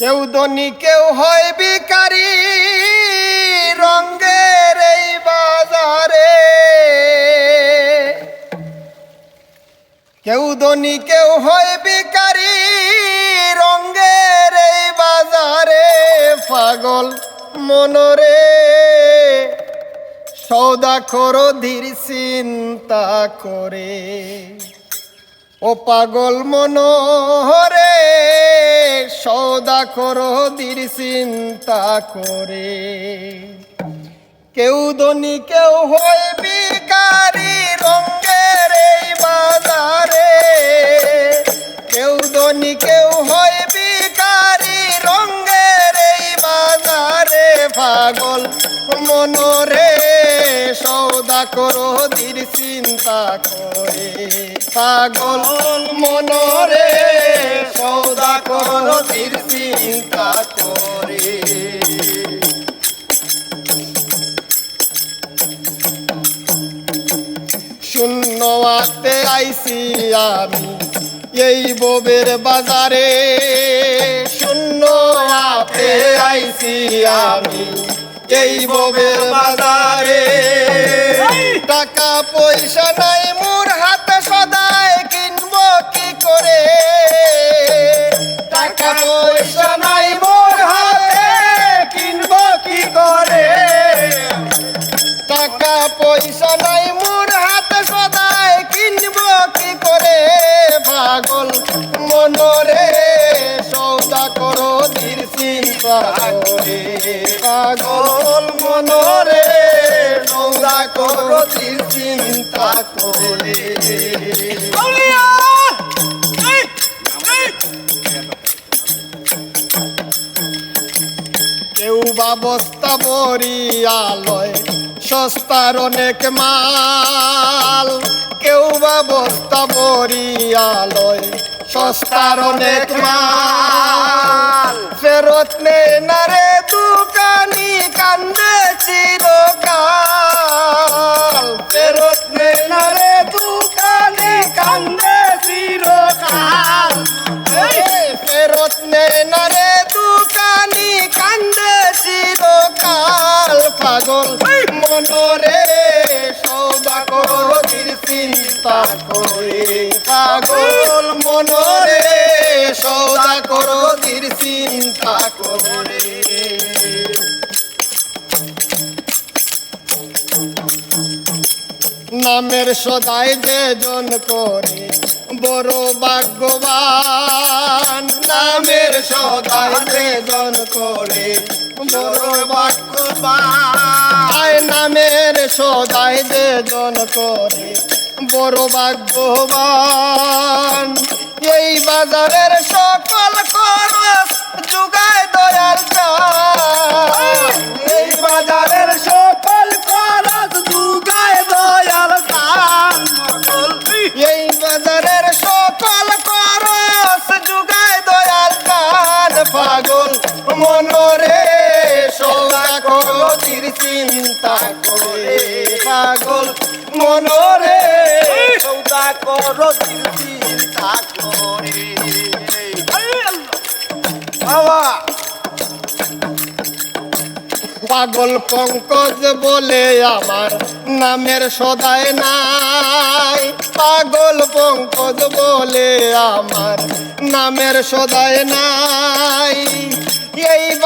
কেউ ধনী, কেউ হয় বিকারি রঙ্গের এই বাজারে। কেউ ধনী, কেউ হয় বিকারি রঙ্গের এই বাজারে। পাগল মনরে, সৌদা করো ধীর চিন্তা করে। ও পাগল মনোহরে সৌদা করো ধীর চিন্তা করে। কেউ ধনী, কেউ হয় বিকারি রঙ্গের এই বাজারে। কেউ ধনী, কেউ হয় বিকারি রঙ্গের এই বাজারে। পাগল মনরে, সৌদা করো ধীর চিন্তা করে। পাগল মনরে সৌদা চিন্তা করে শূন্য আতে আইসি আমি এই ববের বাজারে। শূন্য আতে আইসি আমি এই ববের বাজারে। টাকা পয়সা নাই মোর টাকা পয়সা নাই, মোর হাতে সদায় কিনবো কি করে? পাগল মনরে সৌদা করো ধীর চিন্তা পাগল মনরে সৌদা করো ধীর চিন্তা করে কেউ বস্তা বরিয়ালয় সস্তার অনেক মাল। কেউ বা বস্তা বরিয়ালয় সস্তার অনেক মাল। ফেরত নে না রে দোকানি, কান্দে চিরকাল। ফেরত নে না রে দোকানি, কান্দে চিরকাল। ফেরত নে না রে দোকানি, কান্দে চিরকাল। পাগল। মনরে সৌদা করো চিন্তা করে। পাগল মনরে সৌদা করো চিন্তা করে। নামের সদাই যে জন করে, বড় ভাগ্যবান। নামের সদাই যে জন করে, বড় নামের সদাই যে জন করে, বড় ভাগ্যবান। এই বাজারের সকল খরচ যুগায় দয়াল এই বাজারের সকল খরচ যুগায় দয়াল এই বাজারের সকল খরচ যুগায় দয়াল পাগল মনরে সৌদা করো তীর চিন্তা করে। পাগল মনরে সৌদা করো তীর চিন্তা করে। বাবা! পাগল পঙ্কজ বলে আমার নামের সদায় নাই। পাগল পঙ্কজ বলে আমার নামের সদায় নাই।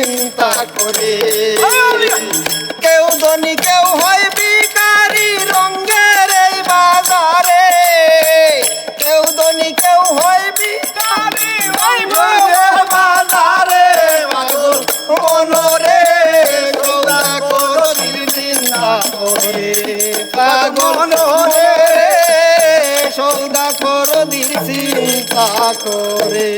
চিন্তা করে। কেউ ধনী কেউ হয় বিকারি রঙ্গের এই বাজারে। কেউ ধনী কেউ হয় বিকারি বাজারে। মনরে সৌদা করো চিন্তা সৌদা করো চিন্তা করে।